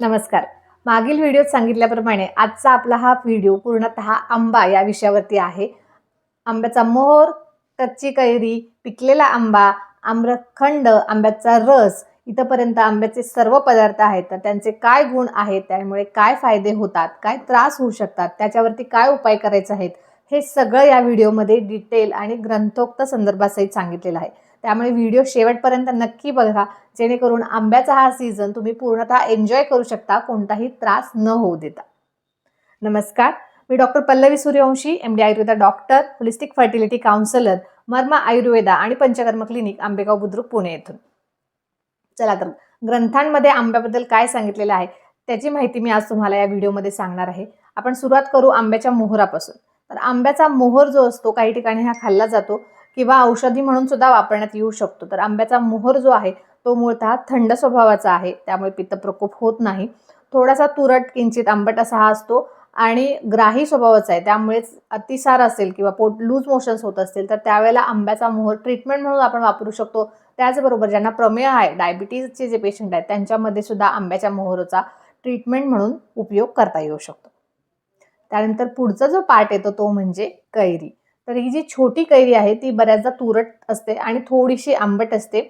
नमस्कार. मागील व्हिडिओत सांगितल्याप्रमाणे आजचा आपला हा व्हिडिओ पूर्णतः आंबा या विषयावरती आहे. आंब्याचा मोहर कच्ची कैरी पिकलेला आंबा आम्रखंड आंब्याचा रस इथंपर्यंत आंब्याचे सर्व पदार्थ आहेत. तर त्यांचे काय गुण आहेत त्यामुळे काय फायदे होतात काय त्रास होऊ शकतात त्याच्यावरती काय उपाय करायचे आहेत हे सगळं या व्हिडिओमध्ये डिटेल आणि ग्रंथोक्त संदर्भासहित सांगितलेलं आहे. त्यामुळे व्हिडिओ शेवटपर्यंत नक्की बघा जेणेकरून आंब्याचा हा सीझन तुम्ही पूर्णतः एन्जॉय करू शकता कोणताही त्रास न होऊ देता. नमस्कार मी doctor Pallavi Suryavanshi M D Ayurveda doctor holistic fertility counsellor Marma Ayurveda आणि पंचकर्म क्लिनिक आंबेगाव बुद्रुक पुणे येथून. चला तर ग्रंथांमध्ये आंब्याबद्दल काय सांगितलेलं आहे त्याची माहिती मी आज तुम्हाला या व्हिडिओमध्ये सांगणार आहे. आपण सुरुवात करू आंब्याच्या मोहरापासून. तर आंब्याचा मोहर जो असतो काही ठिकाणी हा खाल्ला जातो. किंवा औषधी म्हणून सुद्धा वापरण्यात येऊ शकतो. तर आंब्याचा मोहर जो आहे तो मूळतः थंड स्वभावाचा आहे. त्यामुळे पित्त प्रकोप होत नाही. थोडासा तुरट किंचित आंबट असा हा असतो आणि ग्राही स्वभावाचा आहे. त्यामुळेच अतिसार असेल किंवा पोट लूज मोशन्स होत असतील तर त्यावेळेला आंब्याचा मोहर ट्रीटमेंट म्हणून आपण वापरू शकतो. त्याचबरोबर ज्यांना प्रमेय आहे डायबिटीजचे जे पेशंट आहेत त्यांच्यामध्ये सुद्धा आंब्याच्या मोहरचा ट्रीटमेंट म्हणून उपयोग करता येऊ शकतो. त्यानंतर पुढचा जो पार्ट येतो तो म्हणजे कैरी. तर ही जी छोटी कैरी आहे ती बऱ्याचदा तुरट असते आणि थोडीशी आंबट असते.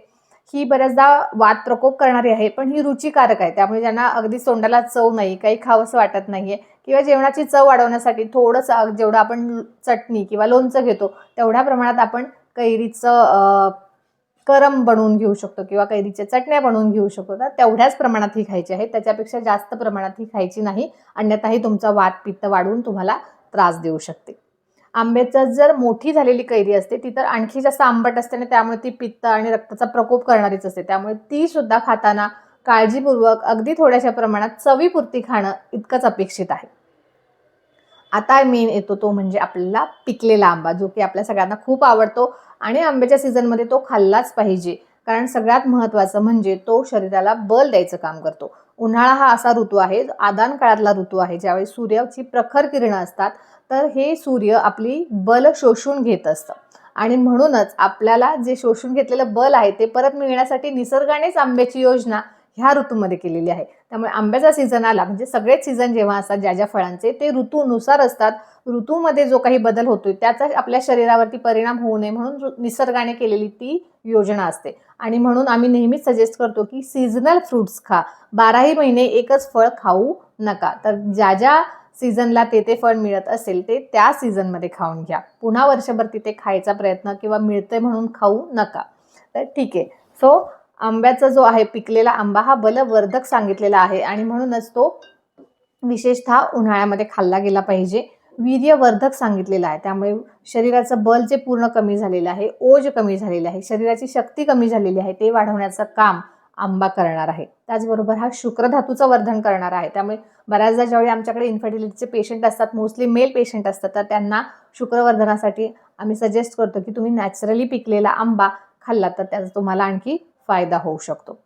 ही बऱ्याचदा वात प्रकोप करणारी आहे पण ही रुचिकारक आहे. त्यामुळे ज्यांना अगदी तोंडाला चव नाही काही खावंसं वाटत नाही आहे किंवा जेवणाची चव वाढवण्यासाठी थोडंसं जेवढं आपण चटणी किंवा लोणचं घेतो तेवढ्या प्रमाणात आपण कैरीचं करम बनवून घेऊ शकतो किंवा कैरीच्या चटण्या बनवून घेऊ शकतो. तर तेवढ्याच प्रमाणात ही खायची आहे. त्याच्यापेक्षा जास्त प्रमाणात ही खायची नाही. अन्यथाही तुमचा वात पित्त वाढवून तुम्हाला त्रास देऊ शकते. आंब्याचा जर मोठी झालेली कैरी असते ती तर आणखी जास्त आंबट असते आणि त्यामुळे ती पित्त आणि रक्ताचा प्रकोप करणारीच असते. त्यामुळे ती सुद्धा खाताना काळजीपूर्वक अगदी थोड्याशा प्रमाणात चवीपुरती खाणं इतकंच अपेक्षित आहे. आता मेन येतो तो म्हणजे आपल्याला पिकलेला आंबा जो की आपल्या सगळ्यांना खूप आवडतो आणि आंब्याच्या सीझनमध्ये तो खाल्लाच पाहिजे. कारण सगळ्यात महत्त्वाचं म्हणजे तो शरीराला बल द्यायचं काम करतो. उन्हाळा हा असा ऋतू आहे आदान काळातला ऋतू आहे ज्यावेळी सूर्याची प्रखर किरणं असतात तर हे सूर्य आपली बल शोषून घेत असतं. आणि म्हणूनच आपल्याला जे शोषून घेतलेलं बल आहे ते परत मिळण्यासाठी निसर्गानेच आंब्याची योजना ह्या ऋतूमध्ये केलेली आहे. त्यामुळे आंब्याचा सीझन आला म्हणजे सगळेच सीझन जेव्हा असतात ज्या ज्या फळांचे ते ऋतूनुसार असतात. ऋतूमध्ये जो काही बदल होतोय त्याचा आपल्या शरीरावरती परिणाम होऊ नये म्हणून निसर्गाने केलेली ती योजना असते. आणि म्हणून आम्ही नेहमीच सजेस्ट करतो की सीझनल फ्रुट्स खा. बाराही महिने एकच फळ खाऊ नका. तर ज्या ज्या सीझनला ते ते फळ मिळत असेल ते त्या सीझनमध्ये खाऊन घ्या. पुन्हा वर्षभर तिथे खायचा प्रयत्न किंवा मिळते म्हणून खाऊ नका. तर ठीक आहे. सो आंब्याचा जो आहे पिकलेला आंबा हा बलवर्धक सांगितलेला आहे आणि म्हणूनच तो विशेषतः उन्हाळ्यामध्ये खाल्ला गेला पाहिजे. वीर्यवर्धक सांगितलेलं आहे. त्यामुळे शरीराचं बल जे पूर्ण कमी झालेलं आहे ओज कमी झालेलं आहे शरीराची शक्ती कमी झालेली आहे ते वाढवण्याचं काम आंबा करणार आहे. त्याचबरोबर हा शुक्रधातूचं वर्धन करणार आहे. त्यामुळे बऱ्याचदा ज्यावेळी आमच्याकडे इन्फर्टिलिटीचे पेशंट असतात मोस्टली मेल पेशंट असतात तर त्यांना शुक्रवर्धनासाठी आम्ही सजेस्ट करतो की तुम्ही नॅचरली पिकलेला आंबा खाल्ला तर त्याचा तुम्हाला आणखी फायदा होऊ शकतो.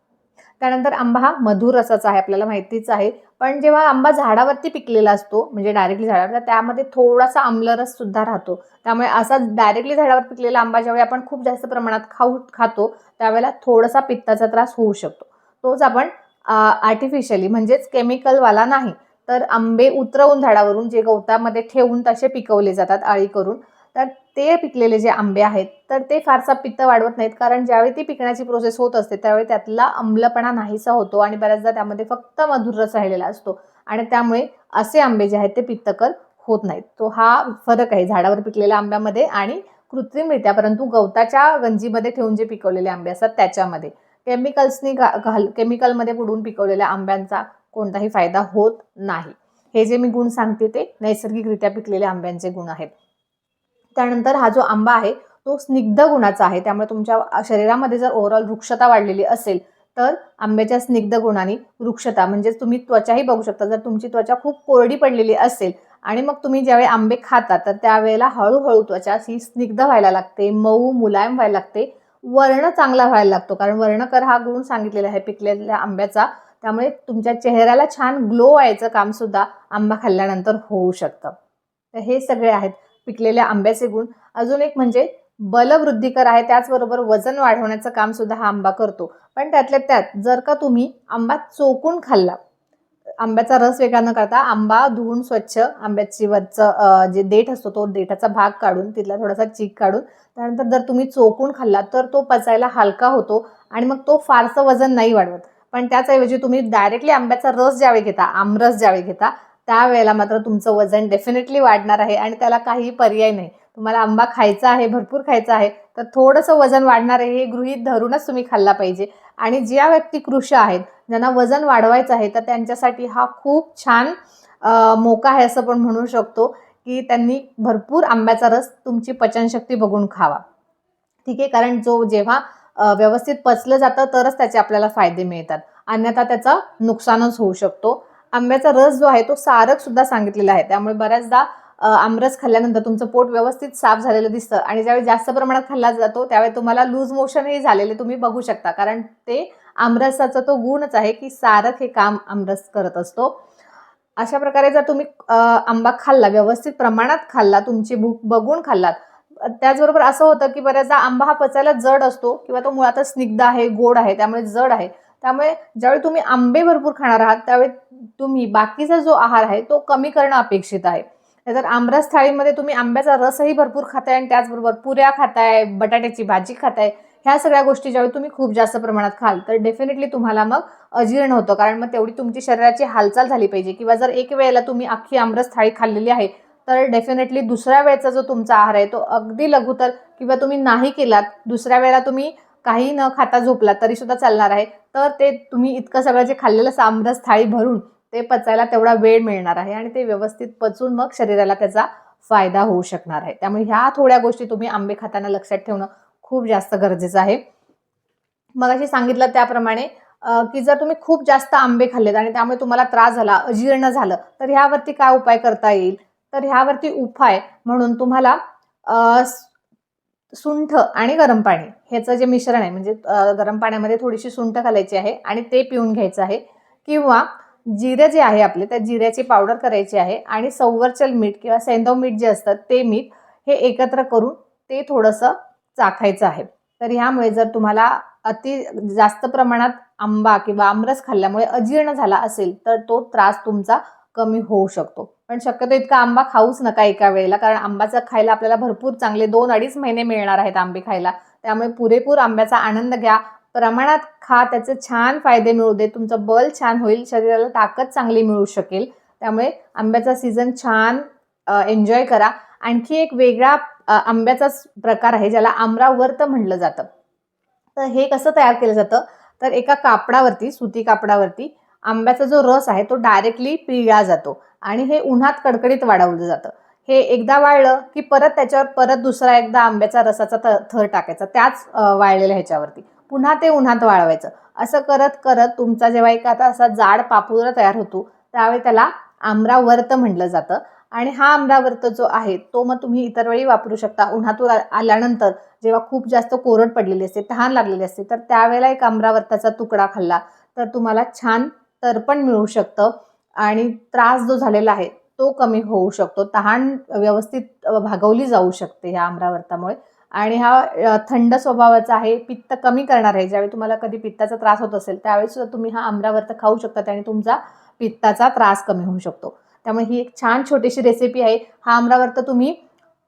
त्यानंतर आंबा हा मधुर रसाचा आहे आपल्याला माहितीच आहे. पण जेव्हा आंबा झाडावरती पिकलेला असतो म्हणजे डायरेक्टली झाडावर तर त्यामध्ये थोडासा आम्लरस सुद्धा राहतो. त्यामुळे असा डायरेक्टली झाडावर पिकलेला आंबा ज्यावेळी आपण खूप जास्त प्रमाणात खाऊ खातो त्यावेळेला थोडासा पित्ताचा त्रास होऊ शकतो. तोच आपण आर्टिफिशियली म्हणजेच केमिकलवाला नाही तर आंबे उतरवून झाडावरून जे गवतामध्ये ठेवून तसे पिकवले जातात आळी करून तर ते पिकलेले जे आंबे आहेत तर ते फारसा पित्त वाढवत नाहीत. कारण ज्यावेळी ती पिकण्याची प्रोसेस होत असते त्यावेळी त्यातला आंबलपणा नाहीसा होतो आणि बऱ्याचदा त्यामध्ये फक्त मधुर रस राहिलेला असतो. आणि त्यामुळे असे आंबे जे आहेत ते पित्तकर होत नाहीत. तो हा फरक आहे झाडावर पिकलेल्या आंब्यामध्ये आणि कृत्रिमरित्या परंतु गवताच्या गंजीमध्ये ठेवून जे पिकवलेले आंबे असतात त्याच्यामध्ये. केमिकल्सनी घा घाल केमिकलमध्ये बुडून पिकवलेल्या आंब्यांचा कोणताही फायदा होत नाही. हे जे मी गुण सांगते ते नैसर्गिकरित्या पिकलेल्या आंब्यांचे गुण आहेत. त्यानंतर हा जो आंबा आहे तो स्निग्ध गुणाचा आहे. त्यामुळे तुमच्या शरीरामध्ये जर ओव्हरऑल वृक्षता वाढलेली असेल तर आंब्याच्या स्निग्ध गुणाने वृक्षता म्हणजेच तुम्ही त्वचाही बघू शकता. जर तुमची त्वचा खूप कोरडी पडलेली असेल आणि मग तुम्ही ज्यावेळी आंबे खाता तर त्यावेळेला हळूहळू त्वचा ही स्निग्ध व्हायला लागते मऊ मुलायम व्हायला लागते वर्ण चांगला व्हायला लागतो. कारण वर्णकर हा गुण सांगितलेला आहे पिकलेल्या आंब्याचा. त्यामुळे तुमच्या चेहऱ्याला छान ग्लो व्हायचं काम सुद्धा आंबा खाल्ल्यानंतर होऊ शकतं. तर हे सगळे आहेत पिकलेल्या आंब्याचे गुण. अजून एक म्हणजे बलवृद्धिकर आहे त्याचबरोबर वजन वाढवण्याचं काम सुद्धा हा आंबा करतो. पण त्यातल्या त्यात जर का तुम्ही आंबा चोकून खाल्ला आंब्याचा रस वेगळा न करता आंबा धुवून स्वच्छ आंब्याची वरचं जे देठ असतो तो देठाचा भाग काढून तिथला थोडासा चीक काढून त्यानंतर जर तुम्ही चोकून खाल्ला तर तो पचायला हलका होतो आणि मग तो फारसं वजन नाही वाढवत. पण त्याचऐवजी तुम्ही डायरेक्टली आंब्याचा रस ज्यावेळी घेता आमरस ज्यावेळी घेता त्यावेळेला मात्र तुमचं वजन डेफिनेटली वाढणार आहे आणि त्याला काही पर्याय नाही. तुम्हाला आंबा खायचा आहे भरपूर खायचा आहे तर थोडंसं वजन वाढणार आहे हे गृहीत धरूनच तुम्ही खाल्ला पाहिजे. आणि ज्या व्यक्ती कृष आहेत ज्यांना वजन वाढवायचं आहे तर त्यांच्यासाठी हा खूप छान मोका आहे असं पण म्हणू शकतो की त्यांनी भरपूर आंब्याचा रस तुमची पचनशक्ती बघून खावा. ठीक आहे? कारण जो जेव्हा व्यवस्थित पचलं जातं तरच त्याचे आपल्याला फायदे मिळतात. अन्यथा त्याचं नुकसानच होऊ शकतो. आंब्याचा रस जो आहे तो सारक सुद्धा सांगितलेला आहे. त्यामुळे बऱ्याचदा आमरस खाल्ल्यानंतर तुमचं पोट व्यवस्थित साफ झालेलं दिसतं आणि ज्यावेळी जास्त प्रमाणात खाल्ला जातो त्यावेळी तुम्हाला लूज मोशनही झालेले तुम्ही बघू शकता. कारण ते आमरसाचा तो गुणच आहे की सारक हे काम आमरस करत असतो. अशा प्रकारे जर तुम्ही आंबा खाल्ला व्यवस्थित प्रमाणात खाल्ला तुमची भूक बघून खाल्लात त्याचबरोबर असं होतं की बऱ्याचदा आंबा हा पचायला जड असतो किंवा तो मुळातच स्निग्ध आहे गोड आहे त्यामुळे जड आहे. त्यामुळे ज्यावेळी तुम्ही आंबे भरपूर खाणार आहात त्यावेळी तुम्ही बाकीचा जो आहार आहे तो कमी करणं अपेक्षित आहे. तर आमरस थाळीमध्ये तुम्ही आंब्याचा रसही भरपूर खाताय आणि त्याचबरोबर पुऱ्या खाताय बटाट्याची भाजी खाताय ह्या सगळ्या गोष्टी ज्यावेळी तुम्ही खूप जास्त प्रमाणात खाल तर डेफिनेटली तुम्हाला मग अजीर्ण होतं. कारण मग तेवढी तुमची शरीराची हालचाल झाली पाहिजे किंवा जर एक वेळेला तुम्ही अख्खी आमरस थाळी खाल्लेली आहे तर डेफिनेटली दुसऱ्या वेळेचा जो तुमचा आहार आहे तो अगदी लघुतर किंवा तुम्ही नाही केलात दुसऱ्या वेळेला तुम्ही काही न खाता झोपलात तरी सुद्धा चालणार आहे. तर ते तुम्ही इतकं सगळं जे खाल्लेलं आमरस थाळी भरून ते पचायला तेवढा वेळ मिळणार आहे आणि ते व्यवस्थित पचून मग शरीराला त्याचा फायदा होऊ शकणार आहे. त्यामुळे ह्या थोड्या गोष्टी तुम्ही आंबे खाताना लक्षात ठेवणं खूप जास्त गरजेचं आहे. मग अशी सांगितलं त्याप्रमाणे की जर तुम्ही खूप जास्त आंबे खाल्लेत आणि त्यामुळे तुम्हाला त्रास झाला अजीर्ण झालं तर ह्यावरती काय उपाय करता येईल? तर ह्यावरती उपाय म्हणून तुम्हाला सुंठ आणि गरम पाणी ह्याचं जे मिश्रण आहे म्हणजे गरम पाण्यामध्ये थोडीशी सुंठ घालायची आहे आणि ते पिऊन घ्यायचं आहे. किंवा जिरे जे आहे आपले त्या जिऱ्याची पावडर करायची आहे आणि सौवरचल मीठ किंवा सेंदव मीठ जे असतं ते मीठ हे एकत्र करून ते थोडंसं चाखायचं आहे. तर ह्यामुळे जर तुम्हाला अति जास्त प्रमाणात आंबा किंवा आमरस खाल्ल्यामुळे अजीर्ण झाला असेल तर तो त्रास तुमचा कमी होऊ शकतो. पण शक्यतो इतका आंबा खाऊच नका एका वेळेला कारण आंब्याचं खायला आपल्याला भरपूर चांगले दोन अडीच महिने मिळणार आहेत आंबे खायला. त्यामुळे पुरेपूर आंब्याचा आनंद घ्या प्रमाणात खा त्याचे छान फायदे मिळू दे तुमचं बल छान होईल शरीराला ताकद चांगली मिळू शकेल. त्यामुळे आंब्याचा सीझन छान एन्जॉय करा. आणखी एक वेगळा आंब्याचाच प्रकार आहे ज्याला आम्रावर्त म्हटलं जातं. तर हे कसं तयार केलं जातं? तर एका कापडावरती सुती कापडावरती आंब्याचा जो रस आहे तो डायरेक्टली पिळला जातो आणि हे उन्हात कडकडीत वाढवलं जातं. हे एकदा वाळलं की परत त्याच्यावर परत दुसरा एकदा आंब्याचा रसाचा थ थर टाकायचा. त्याच वाळलेल्या ह्याच्यावरती. पुन्हा ते उन्हात वाळवायचं. असं करत करत तुमचा जेव्हा एक आता असा जाड पापुद्रा तयार होतो त्यावेळी त्याला आम्रावर्त म्हटलं जातं. आणि हा आम्रावर्त जो आहे तो मग तुम्ही इतर वेळी वापरू शकता. उन्हातून आल्यानंतर जेव्हा खूप जास्त कोरड पडलेली असते तहान लागलेली असते तर त्यावेळेला एक आम्रावर्ताचा तुकडा खाल्ला तर तुम्हाला छान तरपण मिळू शकतं. आणि त्रास जो झालेला आहे तो कमी होऊ शकतो. तहान व्यवस्थित भागवली जाऊ शकते ह्या आम्रावर्तामुळे. आणि हा थंड स्वभावाचा आहे पित्त कमी करणार आहे. ज्यावेळी तुम्हाला कधी पित्ताचा त्रास होत असेल त्यावेळी सुद्धा तुम्ही हा आम्रावर्त खाऊ शकता आणि तुमचा पित्ताचा त्रास कमी होऊ शकतो. त्यामुळे ही एक छान छोटीशी रेसिपी आहे. हा आम्रावर्त तुम्ही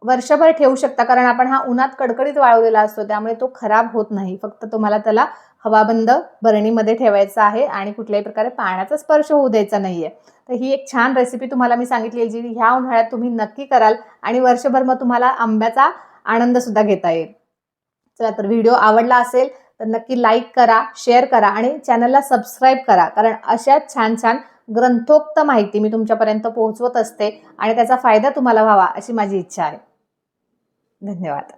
वर्षभर ठेवू शकता कारण आपण हा उन्हात कडकडीत वाळवलेला असतो त्यामुळे तो खराब होत नाही. फक्त तुम्हाला त्याला हवाबंद बरणीमध्ये ठेवायचा आहे आणि कुठल्याही प्रकारे पाण्याचा स्पर्श होऊ द्यायचा नाहीये. तर ही एक छान रेसिपी तुम्हाला मी सांगितली जी ह्या उन्हाळ्यात तुम्ही नक्की कराल आणि वर्षभर मग तुम्हाला आंब्याचा आनंद सुद्धा घेता येईल. चला तर व्हिडिओ आवडला असेल तर नक्की लाईक करा शेअर करा आणि चॅनलला सबस्क्राईब करा. कारण अशा छान छान ग्रंथोक्त माहिती मी तुमच्यापर्यंत पोहोचवत असते आणि त्याचा फायदा तुम्हाला व्हावा अशी माझी इच्छा आहे. धन्यवाद.